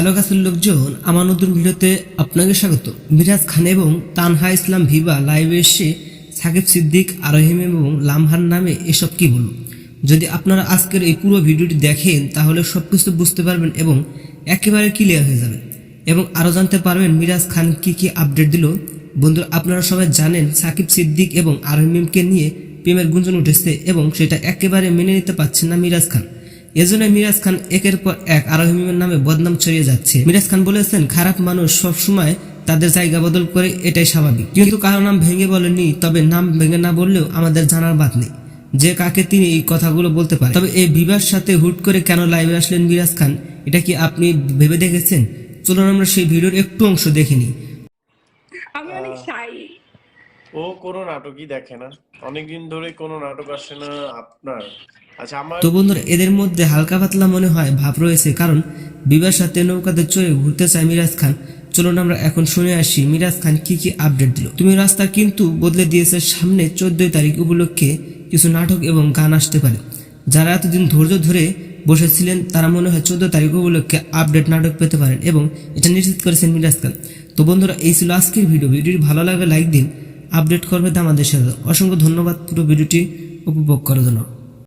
Hello গাছের লোকজন নতুন ভিডিওতে আপনাকে স্বাগত। মিরাজ খান এবং তানহা ইসলাম ভিবা লাইভে এসে সাকিব সিদ্দিক আরহিম এবং লামহার নামে এসব কি বলল যদি আপনারা আজকের এই পুরো ভিডিওটি দেখেন, তাহলে সব কিছু বুঝতে পারবেন এবং একেবারে ক্লিয়ার হয়ে যাবে এবং আরও জানতে পারবেন মিরাজ খান কি কি আপডেট দিল। বন্ধুরা, আপনারা সবাই জানেন সাকিব সিদ্দিক এবং আরহিমকে নিয়ে প্রেমের গুঞ্জন উঠেছে এবং সেটা একেবারে মেনে নিতে পারছেন না মিরাজ খান। এজন্য মিরাজ খান একের পর এক আরোহিমের নামে বদনাম ছড়িয়ে যাচ্ছে। মিরাজ খান বলেছেন, খারাপ মানুষ সব সময় তাদের জায়গা বদল করে এটাই স্বাভাবিক। কিন্তু কারও নাম ভেঙে বলেনি তবে নাম ভেঙে না বললেও আমাদের জানার বাদ নেই। যে কাকে তিনি এই কথাগুলো বলতে পারেন। তবে এই বিবার সাথে হুট করে কেন লাইভে আসলেন মিরাজ খান, এটা কি আপনি ভেবে দেখেছেন? চলুন আমরা সেই ভিডিওর একটু অংশ দেখিনি আমি ও কোনো নাটকই দেখে না। অনেকদিন ধরে কোনো নাটক আসে না আপনার। আচ্ছা আমার তো বন্ধুরা, এদের মধ্যে হালকা পাতলা মনে হয় ভাব রয়েছে, কারণ বিবার সাথে নৌকাতে চড়ে ঘুরতে চায় মিরাজ খান। চলুন আমরা এখন শুনে আসি মিরাজ খান কি কি আপডেট দিল। তুমি রাস্তা কিন্তু বদলে দিয়েছে সামনে চোদ্দই তারিখ উপলক্ষে কিছু নাটক এবং গান আসতে পারে। যারা এতদিন ধৈর্য ধরে বসেছিলেন, তারা মনে হয় চোদ্দ তারিখ উপলক্ষে আপডেট নাটক পেতে পারেন এবং এটা নিশ্চিত করেছেন মিরাজ খান। তো বন্ধুরা, এই ছিল আজকের ভিডিও। ভিডিওটি ভালো লাগলে লাইক দিন। আপডেট করবে আমাদের সাথে অসংখ্য ধন্যবাদ পুরো ভিডিওটি উপভোগ করার জন্য।